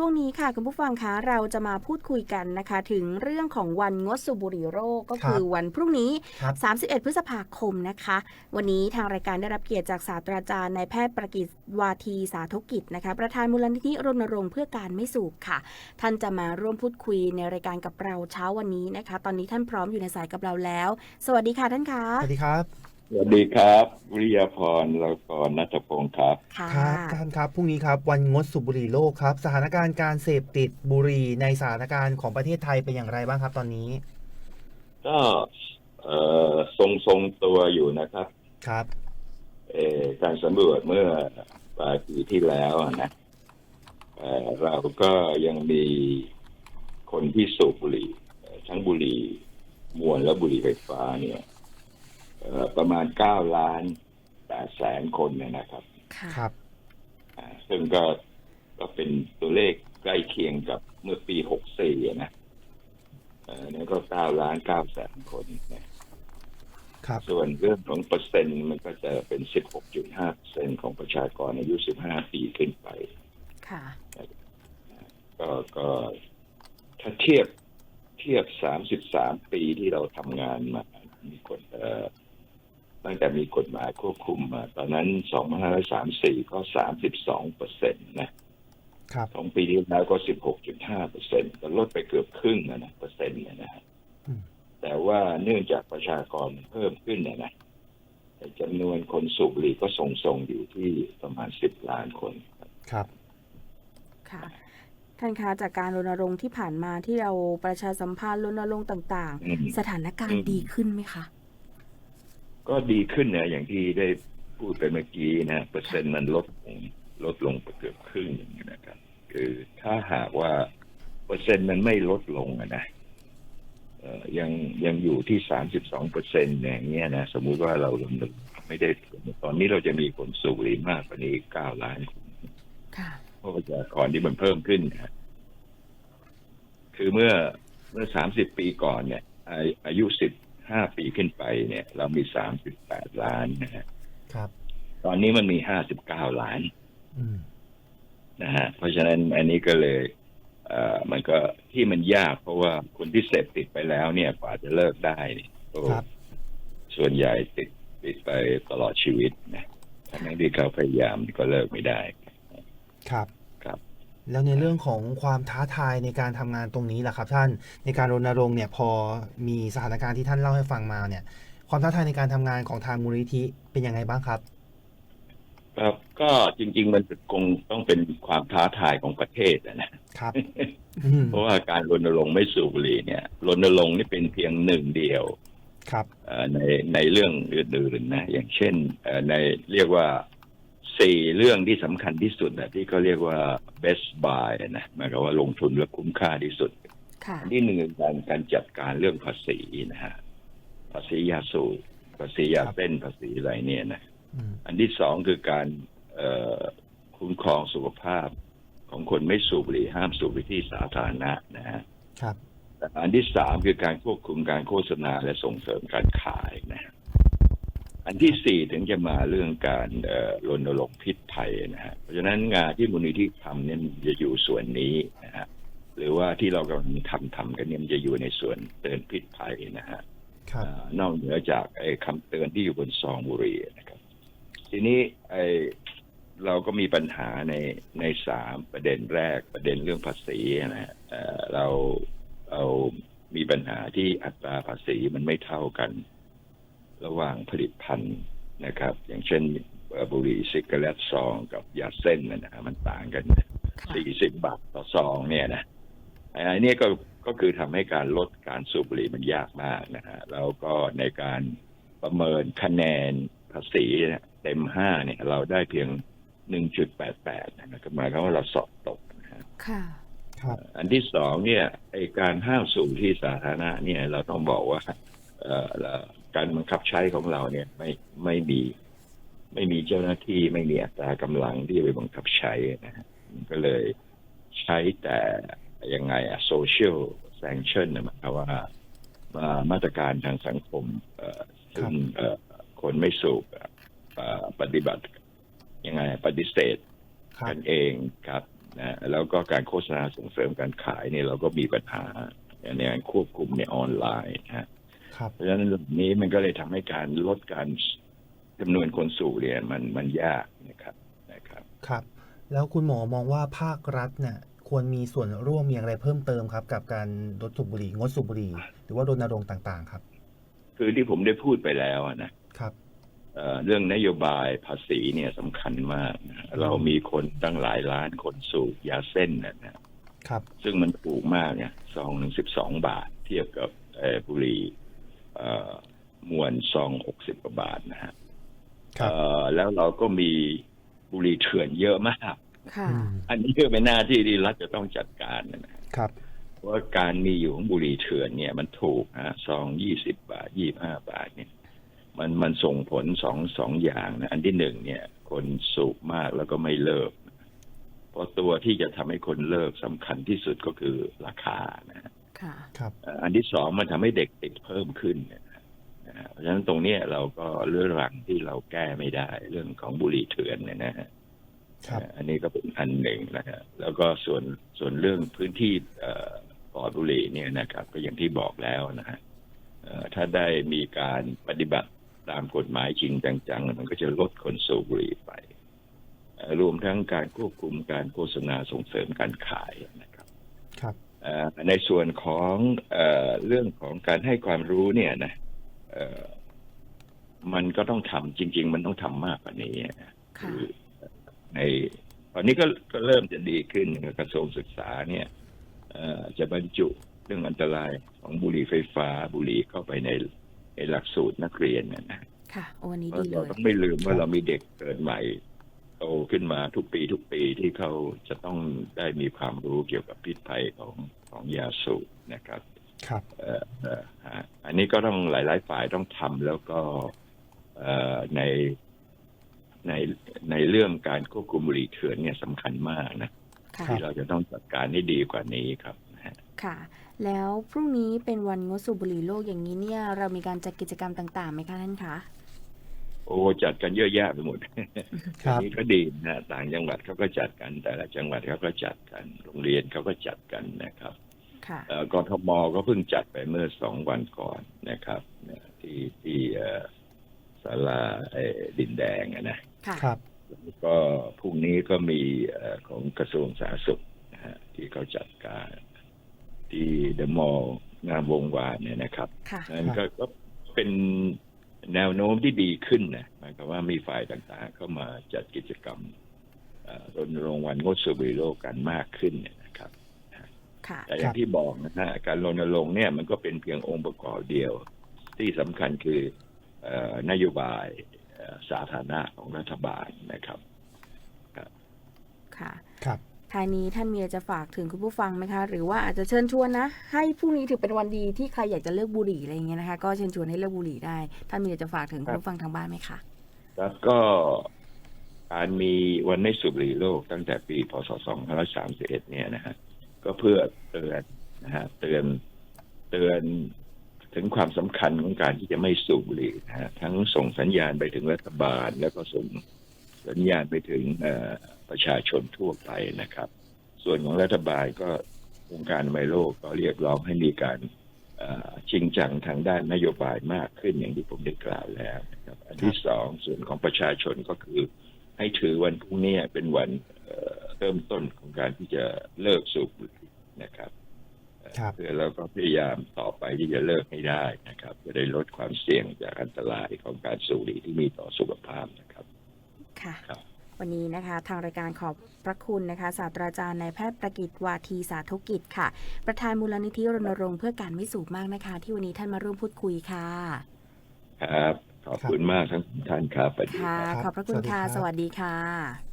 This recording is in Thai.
ช่วงนี้ค่ะคุณผู้ฟังคะเราจะมาพูดคุยกันนะคะ ถึงเรื่องของวันงดสูบบุหรี่โรคก็คือวันพรุ่งนี้ครับ31 พฤษภาคมนะคะ วันนี้ทางรายการได้รับเกียรติจากศาสตราจารย์นายแพทย์ประกิตวาทีสาธุกิจนะคะ ประธานมูลนิธิรณรงค์เพื่อการไม่สูบค่ะ ท่านจะมาร่วมพูดคุยในรายการกับเราเช้าวันนี้นะคะ ตอนนี้ท่านพร้อมอยู่ในสายกับเราแล้ว สวัสดีค่ะท่านคะสวัสดีครับ สวัสดีครับวิริยาพรแล้วก็นัทพงศ์ครับ ค่ะครับท่านครับพรุ่งนี้ครับวันงดสูบบุหรี่โลกครับ สถานการณ์การเสพติดบุหรี่ในสถานการณ์ของประเทศไทยเป็นอย่างไรบ้างครับตอนนี้ก็เอ่อทรงทรงตัวอยู่นะครับ ครับ เอ่อการสำรวจเมื่อปลายปีที่แล้วอะนะเอ่อเราก็ยังมีคนที่สูบบุหรี่เอ่อทั้งบุหรี่มวลและบุหรี่ไฟฟ้าเนี่ยเอ่อ ประมาณเก้าล้านแปดแสนคนเนี่ยนะครับ ค่ะครับอ่าซึ่งก็ก็เป็นตัวเลขใกล้เคียงกับเมื่อปีหกสี่นะเอ่อนั่นก็เก้าล้านเก้าแสนคนนะครับส่วนเรื่องของเปอร์เซ็นต์มันก็จะเป็นสิบหกจุดห้าเปอร์เซ็นของประชากรอายุสิบห้าปีขึ้นไป ค่ะ ก็ก็ถ้าเทียบเทียบสามสิบสามปีที่เราทำงานมามีกฎเอ่อ ตั้งแต่มีกฎหมายควบคุมมาตอนนั้นสองพันห้าร้อยสามสี่ก็สามสิบสองเปอร์เซ็นต์นะครับสองปีที่แล้วก็ 16.5เปอร์เซ็นต์ก็ลดไปเกือบครึ่งนะนะเปอร์เซ็นต์เนี่ยนะฮะอืมแต่ว่าเนื่องจากประชากรเพิ่มขึ้นเนี่ยนะแต่จำนวนคนสูบบุหรี่ก็ทรงๆอยู่ที่ประมาณ 10 ล้านคนครับครับ ค่ะท่านคะจากการรณรงค์ที่ผ่านมาที่เราประชาสัมพันธ์รณรงค์ต่างอืมๆสถานการณ์ดีขึ้นไหมคะ ก็ดีขึ้นนะอย่างที่ได้พูดไปเมื่อกี้นะเปอร์เซ็นต์มันลดลงลดลงเกือบครึ่งอย่างนี้นะครับ คือถ้าหากว่าเปอร์เซ็นต์มันไม่ลดลงนะยังยังอยู่ที่สามสิบสองเปอร์เซ็นต์อย่างเงี้ยนะสมมุติว่าเราลดไม่ได้ตอนนี้เราจะมีคนสูบบุหรี่มากกว่านี้เก้าล้านคนเพราะประชากรที่มันเพิ่มขึ้นนะคือเมื่อเมื่อสามสิบปีก่อนเนี่ยอายุสิบ ห้าปีขึ้นไปเนี่ย เรามีสามสิบแปดล้านนะฮะครับ ตอนนี้มันมีห้าสิบเก้าล้านอืมนะฮะเพราะฉะนั้นอันนี้ก็เลยเอ่อมันก็ที่มันยาก เพราะว่าคนที่เสพติดไปแล้วเนี่ยกว่าจะเลิกได้เนี่ยก็ครับส่วนใหญ่ติดติดไปตลอดชีวิตนะทั้งที่เขาพยายามก็เลิกไม่ได้ ครับครับ แล้วในเรื่องของความท้าทายในการทำงานตรงนี้ล่ะครับท่านในการรณรงค์เนี่ยพอมีสถานการณ์ที่ท่านเล่าให้ฟังมาเนี่ย ความท้าทายในการทำงานของทางมูลนิธิเป็นยังไงบ้างครับ ครับก็จริง ๆ มันคงต้องเป็นความท้าทายของประเทศนะครับอืมเพราะว่าการรณรงค์ไม่สูบบุหรี่เนี่ยรณรงค์นี่เป็นเพียงหนึ่งเดียวครับเอ่อในในเรื่องอื่นๆนะอย่างเช่นเอ่อในเรียกว่า สี่เรื่องที่สำคัญที่สุดนะที่เขาเรียกว่า best buy นะหมายความว่าลงทุนและคุ้มค่าที่สุดค่ะอันที่หนึ่งคือการการจัดการเรื่องภาษีนะฮะภาษียาสูบภาษียาเส้นภาษีอะไรเนี่ยนะอืมอันที่สองคือการเอ่อคุ้มครองสุขภาพของคนไม่สูบบุหรี่ห้ามสูบในที่สาธารณะนะฮะครับ อันที่สามคือการควบคุมการโฆษณาและส่งเสริมการขายนะฮะ อันที่สี่ถึงจะมาเรื่องการเอ่อรณรงค์พิษภัยนะฮะเพราะฉะนั้นงานที่มูลนิธิทำเนี่ยมันจะอยู่ส่วนนี้นะฮะหรือว่าที่เรากำลังทำทำกันเนี่ยมันจะอยู่ในส่วนเตือนพิษภัยนะฮะครับอ่านอกเหนือจากไอ้คำเตือนที่อยู่บนซองบุหรี่นะครับ ทีนี้ไอ้เราก็มีปัญหาในในสามประเด็นแรกประเด็นเรื่องภาษีนะฮะเอ่อเราเรามีปัญหาที่อัตราภาษีมันไม่เท่ากัน ระหว่างผลิตภัณฑ์นะครับ อย่างเช่นเอ่อบุหรี่ซิกเกอเรตซองกับยาเส้นนะนะมันต่างกันค่ะสี่สิบบาทต่อซองเนี่ยนะอันนี้ก็ก็คือทำให้การลดการสูบบุหรี่มันยากมากนะฮะแล้วก็ในการประเมินคะแนนภาษีเนี่ยเต็มห้าเนี่ย เราได้เพียงหนึ่งจุดแปดแปดนะครับหมายความว่าเราสอบตกนะฮะค่ะครับอันที่สองเนี่ยไอการห้ามสูบที่สาธารณะเนี่ยเราต้องบอกว่าเอ่อเรา การบังคับใช้ของเราเนี่ยไม่ไม่มีไม่มีเจ้าหน้าที่ไม่มีอัตรากำลังที่จะไปบังคับใช้นะฮะมันก็เลยใช้แต่ยังไงอะโซเชียลแซงชั่นนะหมายความว่ามามาตรการทางสังคมเอ่อซึ่งเอ่อคนไม่สูบเอ่อปฏิบัติยังไงปฏิเสธครับกันเองครับนะแล้วก็การโฆษณาส่งเสริมการขายเนี่ยเราก็มีปัญหาในการควบคุมในออนไลน์นะฮะ ครับเพราะฉะนั้นเรื่องนี้มันก็เลยทำให้การลดการจำนวนคนสูบเนี่ยมันมันยากนะครับนะครับ ครับ แล้วคุณหมอมองว่าภาครัฐเนี่ยควรมีส่วนร่วมอย่างไรเพิ่มเติมครับ กับการลดสูบบุหรี่งดสูบบุหรี่หรือว่ารณรงค์ต่าง ๆ ครับ คือที่ผมได้พูดไปแล้วอะนะครับเอ่อเรื่องนโยบายภาษีเนี่ยสำคัญมากนะเรามีคนตั้งหลายล้านคนสูบยาเส้นนะนะครับ ซึ่งมันถูกมากเนี่ยซองหนึ่งสิบสองบาท เทียบกับเอ่อบุหรี่เอ่อ มวนซองหกสิบกว่าบาทนะฮะครับเอ่อแล้วเราก็มีบุหรี่เถื่อนเยอะมากค่ะอืมอันนี้ก็เป็นหน้าที่ที่รัฐจะต้องจัดการนะครับเพราะว่าการมีอยู่ของบุหรี่เถื่อนเนี่ย มันถูกฮะซองยี่สิบบาทยี่ห้าบาทเนี่ย มันมันส่งผลสองสองอย่างนะ อันที่หนึ่งเนี่ย คนสูบมากแล้วก็ไม่เลิกเพราะตัวที่จะทำให้คนเลิกสำคัญที่สุดก็คือราคานะฮะ ค่ะครับเอ่ออันที่สองมันทำให้เด็กติดเพิ่มขึ้นนะฮะนะฮะเพราะฉะนั้นตรงเนี้ยเราก็เรื่องรังที่เราแก้ไม่ได้ เรื่องของบุหรี่เถื่อนเนี่ยนะฮะครับเอ่ออันนี้ก็เป็นอันหนึ่งนะฮะแล้วก็ส่วนส่วนเรื่องพื้นที่เอ่อปลอดบุหรี่เนี่ยนะครับ ก็อย่างที่บอกแล้วนะฮะเอ่อถ้าได้มีการปฏิบัติตามกฎหมายจริงจังๆ มันก็จะลดคนสูบบุหรี่ไปเอ่อรวมทั้งการควบคุมการโฆษณาส่งเสริมการขายนะครับ ครับ เอ่อ ในส่วนของเออเรื่องของการให้ความรู้เนี่ยนะเอ่อมันก็ต้องทำจริง ๆ มันต้องทำมากกว่านี้นะค่ะในตอนนี้ก็ก็เริ่มจะดีขึ้นกระทรวงศึกษาเนี่ยเอ่อจะบรรจุเรื่องอันตรายของบุหรี่ไฟฟ้าบุหรี่เข้าไปในในหลักสูตรนักเรียนนะนะค่ะโอ้อันนี้เพราะดีเลเรายต้องไม่ลืมว่าครับเรามีเด็กเกิดใหม่โตขึ้นมาทุกปีทุกปีที่เขาจะต้องได้มีความรู้เกี่ยวกับพิษภัยของ ของยาสูบนะครับครับเอ่อเอ่อฮะอันนี้ก็ต้องหลาย ๆ ฝ่ายต้องทำแล้วก็เอ่อในในในเรื่องการควบคุมบุหรี่เถื่อนเนี่ยสำคัญมากนะค่ะที่เราจะต้องจัดการให้ดีกว่านี้ครับนะฮะค่ะ แล้วพรุ่งนี้เป็นวันงดสูบบุหรี่โลกอย่างนี้เนี่ย เรามีการจัดกิจกรรมต่างๆไหมคะท่านคะ โอ้จัดกันเยอะแยะไปหมดครับอันนี้ก็ดีนะต่างจังหวัดเขาก็จัดกัน แต่ละจังหวัดเขาก็จัดกัน โรงเรียนเขาก็จัดกันนะครับค่ะเอ่อกทมก็เพิ่งจัดไปเมื่อสองวันก่อนนะครับเนี่ยที่ที่เอ่อศาลาเอ่อดินแดงอะนะค่ะครับแล้วก็พรุ่งนี้ก็มีเอ่อของกระทรวงสาธารณสุขนะฮะที่เขาจัดการที่เดอะมอลล์งามวงวานเนี่ยนะครับค่ะนั้นก็ก็เป็น แนวโน้มที่ดีขึ้นนะหมายความว่ามีฝ่ายต่างๆ เข้ามาจัดกิจกรรมเอ่อรณรงค์วันงดสูบบุหรี่โลกกันมากขึ้นเนี่ยนะครับค่ะแต่อย่างที่บอกนะฮะการรณรงค์เนี่ยมันก็เป็นเพียงองค์ประกอบเดียว ที่สำคัญคือเออนโยบายเอ่อสาธารณะของรัฐบาลนะครับค่ะครับ ท้ายนี้ท่านมีอะไรจะฝากถึงคุณผู้ฟังไหมคะ หรือว่าอาจจะเชิญชวนนะ ให้พรุ่งนี้ถือเป็นวันดีที่ใครอยากจะเลิกบุหรี่อะไรอย่างเงี้ยนะคะ ก็เชิญชวนให้เลิกบุหรี่ได้ ท่านมีอะไรจะฝากถึงคุณผู้ฟังทางบ้านไหมคะแล้วก็การมีวันไม่สูบบุหรี่โลกตั้งแต่ปีพศ 2531 เนี่ยนะฮะก็เพื่อเตือนนะฮะเตือนเตือนถึงความสำคัญของการที่จะไม่สูบบุหรี่นะฮะทั้งส่งสัญญาณไปถึงรัฐบาล แล้วก็ส่ง สัญญาณไปถึงเอ่อประชาชนทั่วไปนะครับ ส่วนของรัฐบาลก็องค์การอนามัยโลกก็เรียกร้องให้มีการเอ่อจริงจังทางด้านนโยบายมากขึ้นอย่างที่ผมได้กล่าวแล้วนะครับ อันที่สองส่วนของประชาชนก็คือให้ถือวันพรุ่งนี้เป็นวันเอ่อเริ่มต้นของการที่จะเลิกสูบบุหรี่นะครับเอ่อครับเพื่อเราก็พยายามต่อไปที่จะเลิกให้ได้นะครับ จะได้ลดความเสี่ยงจากอันตรายของการสูบบุหรี่ที่มีต่อสุขภาพนะครับค่ะครับ วันนี้นะคะ ทางรายการขอบพระคุณนะคะศาสตราจารย์นายแพทย์ประกิตวาทีสาธุกิจค่ะ ประธานมูลนิธิรณรงค์เพื่อการไม่สูบมากนะคะ ที่วันนี้ท่านมาร่วมพูดคุยค่ะ ครับ ขอบคุณมากทั้งสองท่านครับสวัสดีค่ะครับขอบพระคุณค่ะสวัสดีครับสวัสดีค่ะ